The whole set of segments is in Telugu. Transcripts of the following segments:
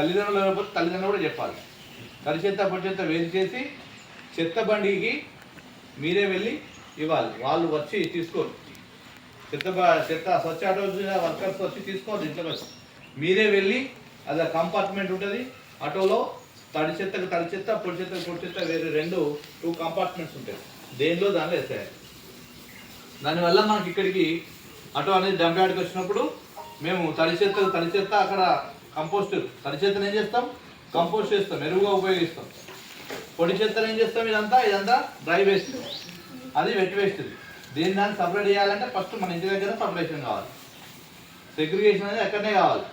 తల్లిదండ్రులు లేకపోతే తల్లిదండ్రులు కూడా చెప్పాలి. తరి చెత్త పొడి చెత్త వేరు చేసి చెత్త బండికి మీరే వెళ్ళి ఇవ్వాలి. వాళ్ళు వచ్చి తీసుకోరు. చెత్త బ- చెత్త స్వచ్ఛ ఆటో వర్కర్స్ వచ్చి తీసుకోవాలి ఇంట్లో మీరే వెళ్ళి అది కంపార్ట్మెంట్ ఉంటుంది. ఆటోలో తడి చెత్తకు తడి చెత్త పొడి చెత్తకు పొడి చెత్త వేరే రెండు టూ కంపార్ట్మెంట్స్ ఉంటాయి. దేనిలో దానిలో వేసేయాలి దానివల్ల మనకి ఇక్కడికి ఆటో అనేది డంప్ యార్డ్కి వచ్చినప్పుడు మేము తడి చెత్త తడి చెత్త అక్కడ కంపోస్ట్ తడి చేతను ఏం చేస్తాం? కంపోస్ట్ చేస్తాం ఎరువుగా ఉపయోగిస్తాం. పొడి చేతను ఏం చేస్తాం ఇదంతా? ఇదంతా డ్రై వేస్ట్. అది వెట్ వేస్ట్. దీన్ని దాన్ని సపరేట్ చేయాలంటే ఫస్ట్ మన ఇంటి దగ్గర సపరేషన్ కావాలి. సెగ్రిగేషన్ అనేది అక్కడనే కావాలి.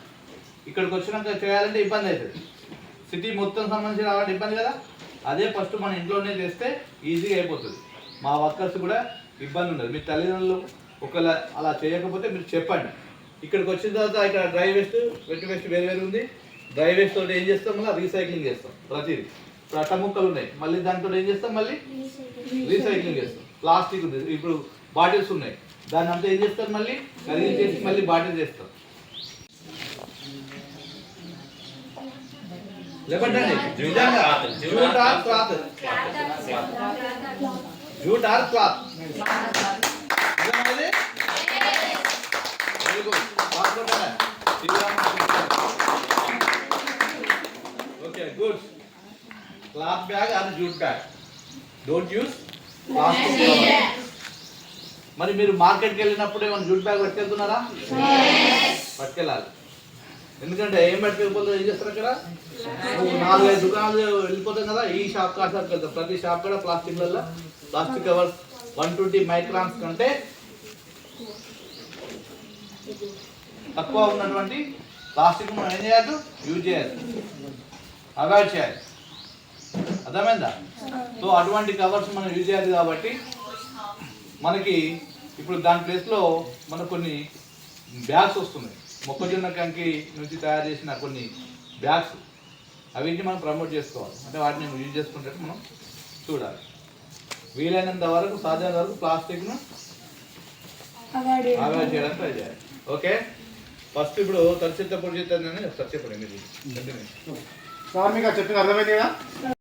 ఇక్కడికి వచ్చినాక చేయాలంటే ఇబ్బంది అవుతుంది. సిటీ మొత్తం సంబంధించి రావాలంటే ఇబ్బంది కదా? అదే ఫస్ట్ మన ఇంట్లోనే చేస్తే ఈజీగా అయిపోతుంది. మా వర్కర్స్ కూడా ఇబ్బంది ఉండదు. మీ తల్లిదండ్రులు ఒకవేళ అలా చేయకపోతే మీరు చెప్పండి. ఇక్కడికి వచ్చిన తర్వాత ఇక్కడ డ్రై వేస్ట్ వెట్ వేస్ట్ వేరు వేరు ఉంది. డ్రై వేస్ట్ తోటి ఏం చేస్తాం మళ్ళీ? రీసైక్లింగ్ చేస్తాం ప్రతిదీ. అట్ట ముక్కలు ఉన్నాయి. మళ్ళీ దాంతో ఏం చేస్తాం మళ్ళీ? రీసైక్లింగ్. చేస్తాం. ప్లాస్టిక్ ఉంది. ఇప్పుడు బాటిల్స్ ఉన్నాయి. దాన్ని అంతా ఏం చేస్తారు మళ్ళీ? కరిగి చేసి మళ్ళీ బాటిల్ చేస్తాం. నిజంగా jute or cloth. Jute or cloth. Okay good cloth bag or jute bag don't use plastic మరి మీరు మార్కెట్కి వెళ్ళినప్పుడు ఏమైనా జూట్ బ్యాగ్ పట్టుకెళ్తున్నారా? పట్టుకెళ్ళాలి. ఎందుకంటే ఏం పట్టుకెళ్ళిపోతే ఏం చేస్తారు అక్కడ? నాలుగైదు దుకాణాలు వెళ్ళిపోతాం కదా ఈ షాప్ కా షాప్కి వెళ్తాం. ప్రతి షాప్ కూడా ప్లాస్టిక్లలో plastic covers one twenty microns కంటే తక్కువ ఉన్నటువంటి ప్లాస్టిక్ మనం ఏం చేయాలి యూజ్ చేయాలి అవాయిడ్ చేయాలి. అర్థమైందా? సో అటువంటి కవర్స్ మనం యూజ్ చేయాలి కాబట్టి మనకి ఇప్పుడు దాని ప్లేస్లో మనకు కొన్ని బ్యాగ్స్ వస్తున్నాయి. మొక్కజొన్న కంకి నుంచి తయారు చేసిన కొన్ని బ్యాగ్స్. అవిటిని మనం ప్రమోట్ చేసుకోవాలి. అంటే వాటిని యూజ్ చేసుకునేటట్టు మనం చూడాలి. వీలైనంత వరకు సాధ్యమైనంత వరకు ప్లాస్టిక్ను అవాయిడ్ చేయడానికి ట్రై చేయాలి. ఓకే ఫస్ట్ ఇప్పుడు తరిచిత్త పొడి చెత్త చెప్తాను మీరు Continue. సార్ మీకు ఆ చెప్పిన అర్థమైంది కదా